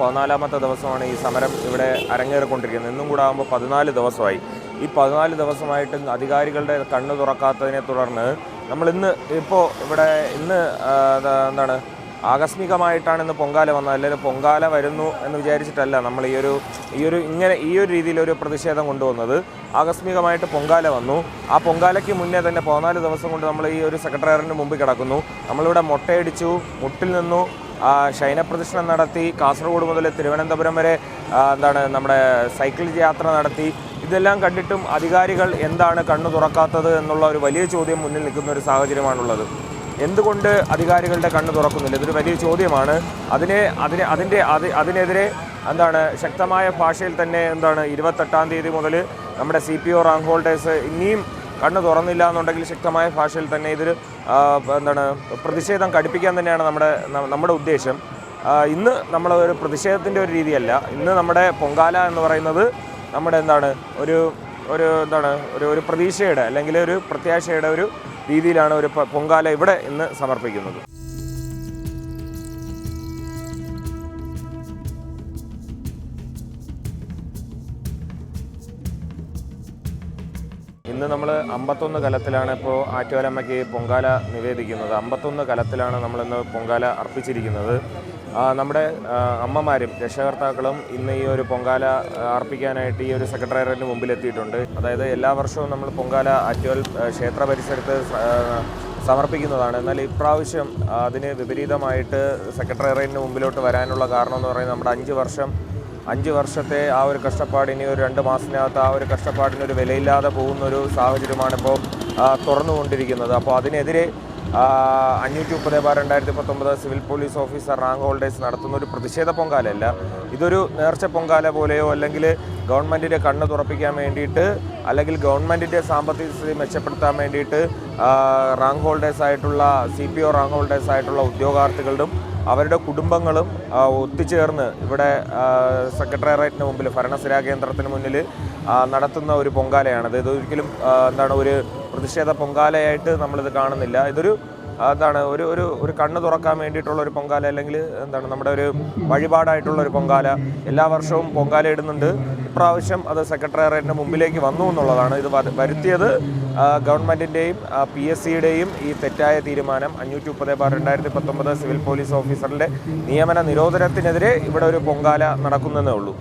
പതിനാലാമത്തെ ദിവസമാണ് ഈ സമരം ഇവിടെ അരങ്ങേറിക്കൊണ്ടിരിക്കുന്നത്. ഇന്നും കൂടെ ആകുമ്പോൾ പതിനാല് ദിവസമായി. ഈ പതിനാല് ദിവസമായിട്ട് അധികാരികളുടെ കണ്ണു തുറക്കാത്തതിനെ തുടർന്ന് നമ്മൾ ഇന്ന് ഇപ്പോൾ ഇവിടെ ഇന്ന് എന്താണ് ആകസ്മികമായിട്ടാണ് ഇന്ന് പൊങ്കാല വന്നത്. അല്ലെങ്കിൽ പൊങ്കാല വരുന്നു എന്ന് വിചാരിച്ചിട്ടല്ല നമ്മൾ ഈ ഒരു ഈ ഒരു ഇങ്ങനെ ഈ ഒരു രീതിയിലൊരു പ്രതിഷേധം കൊണ്ടുവന്നത്. ആകസ്മികമായിട്ട് പൊങ്കാല വന്നു. ആ പൊങ്കാലയ്ക്ക് മുന്നേ തന്നെ പതിനാല് ദിവസം കൊണ്ട് നമ്മൾ ഈ ഒരു സെക്രട്ടേറിയറ്റിന് മുമ്പിൽ കിടക്കുന്നു. നമ്മളിവിടെ മുട്ടയടിച്ചു മുട്ടിൽ നിന്നു. ശയനപ്രദക്ഷിണം നടത്തി കാസർഗോഡ് മുതൽ തിരുവനന്തപുരം വരെ എന്താണ് നമ്മുടെ സൈക്കിൾ യാത്ര നടത്തി. ഇതെല്ലാം കണ്ടിട്ടും അധികാരികൾ എന്താണ് കണ്ണു തുറക്കാത്തത് എന്നുള്ള ഒരു വലിയ ചോദ്യം മുന്നിൽ നിൽക്കുന്ന ഒരു സാഹചര്യമാണുള്ളത്. എന്തുകൊണ്ട് അധികാരികളുടെ കണ്ണു തുറക്കുന്നില്ല? ഇതൊരു വലിയ ചോദ്യമാണ്. അതിനെ അതിന് അതിന്റെ അത് അതിനെതിരെ എന്താണ് ശക്തമായ ഭാഷയിൽ തന്നെ എന്താണ് ഇരുപത്തെട്ടാം തീയതി മുതൽ നമ്മുടെ C P O rank holders ഇനിയും കണ്ണു തുറന്നില്ല എന്നുണ്ടെങ്കിൽ ശക്തമായ ഭാഷയിൽ തന്നെ ഇതൊരു എന്താണ് പ്രതിഷേധം കടുപ്പിക്കാൻ തന്നെയാണ് നമ്മുടെ നമ്മുടെ ഉദ്ദേശം. ഇന്ന് നമ്മൾ ഒരു പ്രതിഷേധത്തിന്റെ ഒരു രീതിയല്ല. ഇന്ന് നമ്മുടെ പൊങ്കാല എന്ന് പറയുന്നത് നമ്മുടെ എന്താണ് ഒരു ഒരു എന്താണ് ഒരു ഒരു പ്രതീക്ഷയുടെ അല്ലെങ്കിൽ ഒരു പ്രത്യാശയുടെ ഒരു രീതിയിലാണ് ഒരു പൊങ്കാല ഇവിടെ ഇന്ന് സമർപ്പിക്കുന്നത്. ഇന്ന് നമ്മൾ അമ്പത്തൊന്ന് കലത്തിലാണ് ഇപ്പോൾ ആറ്റുകാലമ്മയ്ക്ക് പൊങ്കാല നിവേദിക്കുന്നത്. അമ്പത്തൊന്ന് കലത്തിലാണ് നമ്മളിന്ന് പൊങ്കാല അർപ്പിച്ചിരിക്കുന്നത്. നമ്മുടെ അമ്മമാരും രക്ഷകർത്താക്കളും ഇന്ന് ഈ ഒരു പൊങ്കാല അർപ്പിക്കാനായിട്ട് ഈ ഒരു സെക്രട്ടേറിയറ്റിന് മുമ്പിൽ എത്തിയിട്ടുണ്ട് അതായത് എല്ലാ വർഷവും നമ്മൾ പൊങ്കാല ആറ്റുകാൽ ക്ഷേത്ര പരിസരത്ത് സമർപ്പിക്കുന്നതാണ്. എന്നാൽ ഇപ്രാവശ്യം അതിന് വിപരീതമായിട്ട് സെക്രട്ടേറിയറ്റിന് മുമ്പിലോട്ട് വരാനുള്ള കാരണം എന്ന് പറയുന്നത് നമ്മുടെ അഞ്ച് വർഷം അഞ്ച് വർഷത്തെ ആ ഒരു കഷ്ടപ്പാട് ഇനി ഒരു രണ്ട് മാസത്തിനകത്ത് ആ ഒരു കഷ്ടപ്പാടിന് ഒരു വിലയില്ലാതെ പോകുന്ന ഒരു സാഹചര്യമാണ് ഇപ്പോൾ തുറന്നുകൊണ്ടിരിക്കുന്നത്. അപ്പോൾ അതിനെതിരെ അഞ്ഞൂറ്റി മുപ്പത് ബാർ രണ്ടായിരത്തി പത്തൊമ്പത് civil police officer rank holders നടത്തുന്ന ഒരു പ്രതിഷേധ പൊങ്കാലയല്ല. ഇതൊരു നേർച്ച പൊങ്കാല പോലെയോ അല്ലെങ്കിൽ ഗവൺമെന്റിന്റെ കണ്ണ് തുറപ്പിക്കാൻ വേണ്ടിയിട്ട് അല്ലെങ്കിൽ ഗവൺമെന്റിന്റെ സാമ്പത്തിക സ്ഥിതി മെച്ചപ്പെടുത്താൻ വേണ്ടിയിട്ട് റാങ്ക് ഹോൾഡേഴ്സ് ആയിട്ടുള്ള C P O rank holders ആയിട്ടുള്ള ഉദ്യോഗാർത്ഥികളുടെ അവരുടെ കുടുംബങ്ങളും ഒത്തുചേർന്ന് ഇവിടെ സെക്രട്ടേറിയറ്റിന് മുമ്പിൽ ഭരണസിരാ കേന്ദ്രത്തിന് മുന്നിൽ നടത്തുന്ന ഒരു പൊങ്കാലയാണത്. ഇതൊരിക്കലും എന്താണ് ഒരു പ്രതിഷേധ പൊങ്കാലയായിട്ട് നമ്മളിത് കാണുന്നില്ല. ഇതൊരു എന്താണ് ഒരു ഒരു ഒരു കണ്ണ് തുറക്കാൻ വേണ്ടിയിട്ടുള്ള ഒരു പൊങ്കാല അല്ലെങ്കിൽ എന്താണ് നമ്മുടെ ഒരു വഴിപാടായിട്ടുള്ള ഒരു പൊങ്കാല. എല്ലാ വർഷവും പൊങ്കാല ഇടുന്നുണ്ട്. ഇപ്രാവശ്യം അത് സെക്രട്ടേറിയറ്റിന്റെ മുമ്പിലേക്ക് വന്നു എന്നുള്ളതാണ് ഇത് വരുത്തിയത്. ഗവൺമെന്റിന്റെയും പി എസ് സിയുടെയും ഈ തെറ്റായ തീരുമാനം അഞ്ഞൂറ്റി മുപ്പത് ബാർ രണ്ടായിരത്തി പത്തൊമ്പത് സിവിൽ പോലീസ് ഓഫീസറിന്റെ നിയമന നിരോധനത്തിനെതിരെ ഇവിടെ ഒരു പൊങ്കാല നടക്കുന്നതേ ഉള്ളൂ.